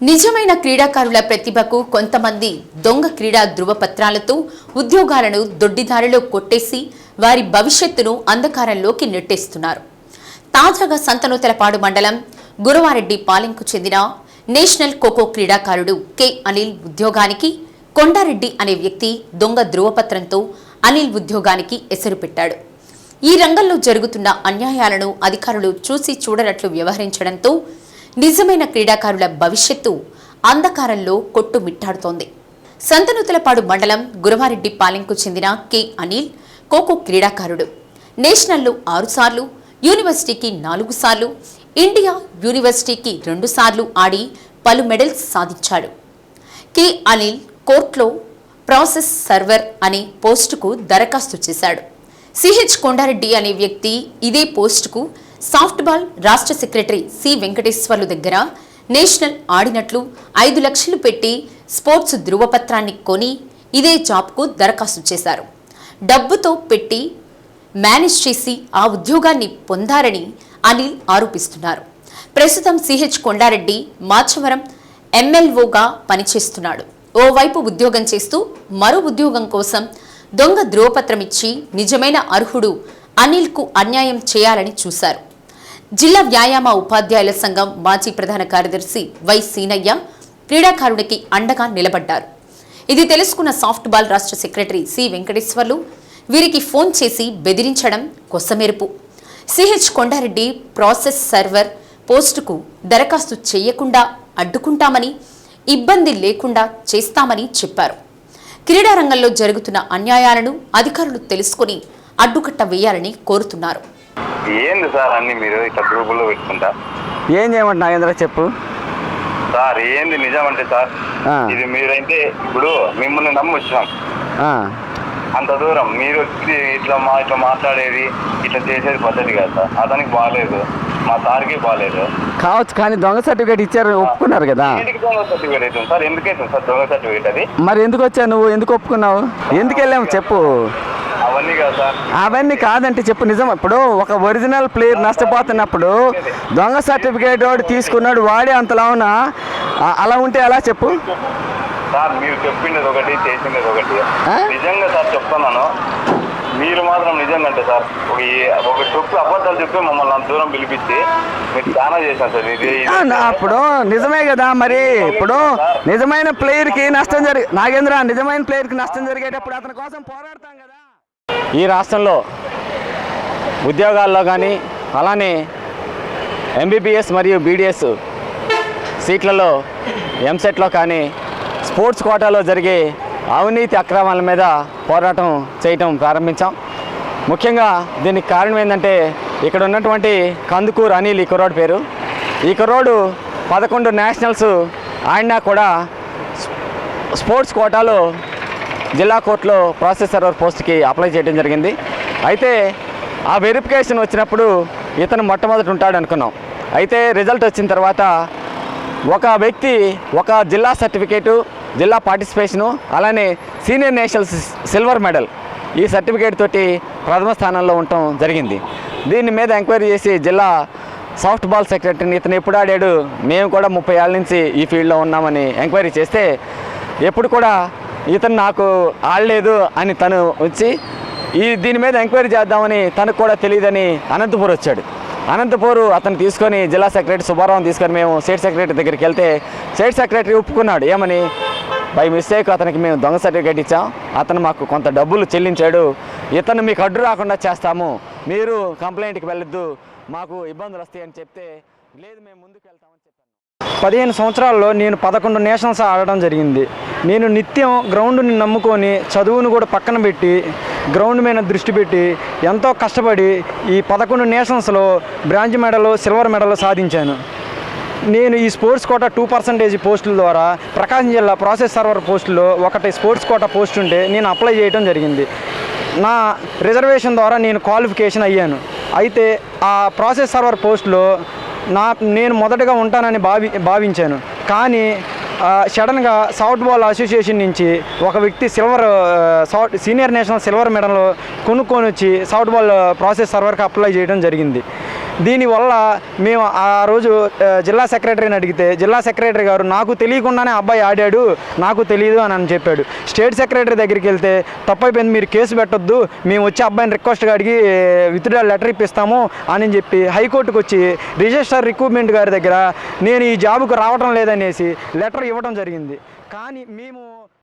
నిజమైన క్రీడాకారుల ప్రతిభకు కొంతమంది దొంగ క్రీడా ధృవపత్రాలతో ఉద్యోగాలను దొడ్డిదారిలో కొట్టేసి వారి భవిష్యత్తును అంధకారంలోకి నెట్టేస్తున్నారు. తాజాగా సంతనూతలపాడు మండలం గురవారెడ్డి పాలెంకు చెందిన నేషనల్ ఖోఖో క్రీడాకారుడు కె అనిల్ ఉద్యోగానికి కొండారెడ్డి అనే వ్యక్తి దొంగ ధృవపత్రంతో అనిల్ ఉద్యోగానికి ఎసరు పెట్టాడు. ఈ రంగంలో జరుగుతున్న అన్యాయాలను అధికారులు చూసి చూడనట్లు వ్యవహరించడంతో నిజమైన క్రీడాకారుల భవిష్యత్తు అంధకారంలో కొట్టుమిట్టాడుతోంది సంతనూతలపాడు మండలం గురవారెడ్డి పాలెంకు చెందిన కె. అనిల్ ఖోఖో క్రీడాకారుడు. నేషనల్లో ఆరుసార్లు యూనివర్సిటీకి నాలుగు సార్లు ఇండియా యూనివర్సిటీకి రెండుసార్లు ఆడి పలు మెడల్స్ సాధించాడు. కె. అనిల్ కోర్టులో ప్రాసెస్ సర్వర్ అనే పోస్టుకు దరఖాస్తు చేశాడు. సిహెచ్ కొండారెడ్డి అనే వ్యక్తి ఇదే పోస్టుకు సాఫ్ట్బాల్ రాష్ట్ర సెక్రటరీ సి వెంకటేశ్వర్లు దగ్గర నేషనల్ ఆడినట్లు ఐదు లక్షలు పెట్టి స్పోర్ట్స్ ధృవపత్రాన్ని కొని ఇదే జాబ్కు దరఖాస్తు చేశారు. డబ్బుతో పెట్టి మేనేజ్ చేసి ఆ ఉద్యోగాన్ని పొందారని అనిల్ ఆరోపిస్తున్నారు. ప్రస్తుతం సిహెచ్ కొండారెడ్డి మాచవరం ఎమ్మెల్వోగా పనిచేస్తున్నాడు. ఓవైపు ఉద్యోగం చేస్తూ మరో ఉద్యోగం కోసం దొంగ ధృవపత్రం ఇచ్చి నిజమైన అర్హుడు అనిల్కు అన్యాయం చేయాలని చూశారు. జిల్లా వ్యాయామ ఉపాధ్యాయుల సంఘం మాజీ ప్రధాన కార్యదర్శి వై సీనయ్య క్రీడాకారుడికి అండగా నిలబడ్డారు. ఇది తెలుసుకున్న సాఫ్ట్ బాల్ రాష్ట్ర సెక్రటరీ సి వెంకటేశ్వర్లు వీరికి ఫోన్ చేసి బెదిరించడం కొసమెరుపు. సిహెచ్ కొండారెడ్డి ప్రాసెస్ సర్వర్ పోస్టుకు దరఖాస్తు చేయకుండా అడ్డుకుంటామని ఇబ్బంది లేకుండా చేస్తామని చెప్పారు. క్రీడారంగంలో జరుగుతున్న అన్యాయాలను అధికారులు తెలుసుకుని అడ్డుకట్ట వేయాలని కోరుతున్నారు. ఏంది సార్ అన్ని మీరు ఇట్లా గ్రూపుల్లో పెట్టుకుంటా? ఏం చేయమంట నాగేంద్ర చెప్పు. సార్ ఏంది నిజం అంటే సార్ ఆ. ఇది మీరైతే ఇప్పుడు మిమ్మల్ని నమ్మి వచ్చినాం ఆ, అంత దూరం మీరు వచ్చి ఇట్లా మా ఇట్లా మాట్లాడేది ఇట్లా చేసేది పద్ధతి కాదు సార్. అతనికి బాగాలేదు మా సార్కి బాగాలేదు కావచ్చు కానీ దొంగ సర్టిఫికేట్ ఇచ్చారు ఒప్పుకున్నారు కదా. ఇంటికి దొంగ సర్టిఫికేట్ అవుతుంది సార్? ఎందుకు అవుతుంది సార్ దొంగ సర్టిఫికేట్ అది? మరి ఎందుకు వచ్చావు నువ్వు? ఎందుకు ఒప్పుకున్నావు? ఎందుకు వెళ్ళాము చెప్పు. అవన్నీ కాదంటే చెప్పు నిజం. ఇప్పుడు ఒక ఒరిజినల్ ప్లేయర్ నష్టపోతున్నప్పుడు దొంగ సర్టిఫికేట్ వాడు తీసుకున్నాడు వాడే అంతలా ఉన్నా ఆ, అలా ఉంటే ఎలా చెప్పు? సార్ మీరు చెప్పిండేది ఒకటి చేసిండేది ఒకటి? నిజంగా సార్ చెప్తున్నాను. మీరు మాత్రం నిజంగా అంటే సార్ ఒక ఒక చెప్పు అబద్ధాలు చెప్పి మమ్మల్ని అంత దూరం పిలిపించి మీరు చాలా సార్. ఇది అప్పుడు నిజమే కదా మరి. ఇప్పుడు నిజమైన ప్లేయర్కి నష్టం జరిగి నాగేంద్ర నిజమైన ప్లేయర్కి నష్టం జరిగేటప్పుడు అతని కోసం పోరాడతాం కదా. ఈ రాష్ట్రంలో ఉద్యోగాల్లో కానీ అలానే ఎంబీబీఎస్ మరియు బీడీఎస్ సీట్లలో ఎంసెట్లో కానీ స్పోర్ట్స్ కోటాలో జరిగే అవినీతి అక్రమాల మీద పోరాటం చేయటం ప్రారంభించాం. ముఖ్యంగా దీనికి కారణం ఏంటంటే ఇక్కడ ఉన్నటువంటి కందుకూరు అనిల్ ఈ కుర్రోడు పేరు. ఈ కుర్రోడు పదకొండు నేషనల్స్ ఆడినా కూడా స్పోర్ట్స్ కోటాలో జిల్లా కోర్టులో ప్రాసెస్ సర్వర్ పోస్ట్కి అప్లై చేయడం జరిగింది. అయితే ఆ వెరిఫికేషన్ వచ్చినప్పుడు ఇతను మొట్టమొదటి ఉంటాడు అనుకున్నాం. అయితే రిజల్ట్ వచ్చిన తర్వాత ఒక వ్యక్తి ఒక జిల్లా సర్టిఫికేటు జిల్లా పార్టిసిపేషను అలానే సీనియర్ నేషనల్ సిల్వర్ మెడల్ ఈ సర్టిఫికేట్ తోటి ప్రథమ స్థానంలో ఉండటం జరిగింది. దీని మీద ఎంక్వైరీ చేసి జిల్లా సాఫ్ట్ బాల్ సెక్రటరీని ఇతను ఎప్పుడు ఆడాడు మేము కూడా ముప్పై ఏళ్ళ నుంచి ఈ ఫీల్డ్లో ఉన్నామని ఎంక్వైరీ చేస్తే ఎప్పుడు కూడా ఇతను నాకు ఆడలేదు అని తను వచ్చి ఈ దీని మీద ఎంక్వైరీ చేద్దామని తనకు కూడా తెలియదని అనంతపూర్ వచ్చాడు. అనంతపూర్ అతను తీసుకొని జిల్లా సెక్రటరీ సుబ్బారావు తీసుకొని మేము స్టేట్ సెక్రటరీ దగ్గరికి వెళ్తే స్టేట్ సెక్రటరీ ఒప్పుకున్నాడు. ఏమని? బై మిస్టేక్ అతనికి మేము దొంగ సర్టిఫికేట్ ఇచ్చాం. అతను మాకు కొంత డబ్బులు చెల్లించాడు. ఇతను మీకు అడ్డు రాకుండా చేస్తాము. మీరు కంప్లైంట్కి వెళ్ళొద్దు. మాకు ఇబ్బందులు వస్తాయని చెప్తే లేదు మేము ముందుకు వెళ్తామని పదిహేను సంవత్సరాల్లో నేను పదకొండు నేషనల్స్ ఆడడం జరిగింది. నేను నిత్యం గ్రౌండ్ని నమ్ముకొని చదువును కూడా పక్కన పెట్టి గ్రౌండ్ మీద దృష్టి పెట్టి ఎంతో కష్టపడి ఈ పదకొండు నేషన్స్లో బ్రాంజ్ మెడల్ సిల్వర్ మెడల్ సాధించాను. నేను ఈ స్పోర్ట్స్ కోటా టూ పర్సంటేజ్ పోస్టుల ద్వారా ప్రకాశం జిల్లా ప్రాసెస్ సర్వర్ పోస్టులో ఒకటి స్పోర్ట్స్ కోటా పోస్ట్ ఉంటే నేను అప్లై చేయడం జరిగింది. నా రిజర్వేషన్ ద్వారా నేను క్వాలిఫికేషన్ అయ్యాను. అయితే ఆ ప్రాసెస్ సర్వర్ పోస్ట్లో నా నేను మొదటగా ఉంటానని భావి భావించాను. కానీ సడన్గా సాఫ్ట్ బాల్ అసోసియేషన్ నుంచి ఒక వ్యక్తి silver soft senior national silver medal కొనుక్కొని వచ్చి సాఫ్ట్ బాల్ ప్రాసెస్ సర్వర్కి అప్లై చేయడం జరిగింది. దీనివల్ల మేము ఆ రోజు జిల్లా సెక్రటరీని అడిగితే జిల్లా సెక్రటరీ గారు నాకు తెలియకుండానే అబ్బాయి ఆడాడు నాకు తెలియదు అని అని చెప్పాడు. స్టేట్ సెక్రటరీ దగ్గరికి వెళ్తే తప్పైపోయింది మీరు కేసు పెట్టొద్దు మేము వచ్చి అబ్బాయిని రిక్వెస్ట్గా అడిగి విత్డ్రా లెటర్ ఇప్పిస్తాము అని చెప్పి హైకోర్టుకు వచ్చి రిజిస్టర్ రిక్రూట్మెంట్ గారి దగ్గర నేను ఈ జాబుకు రావటం లేదనేసి లెటర్ ఇవ్వడం జరిగింది. కానీ మేము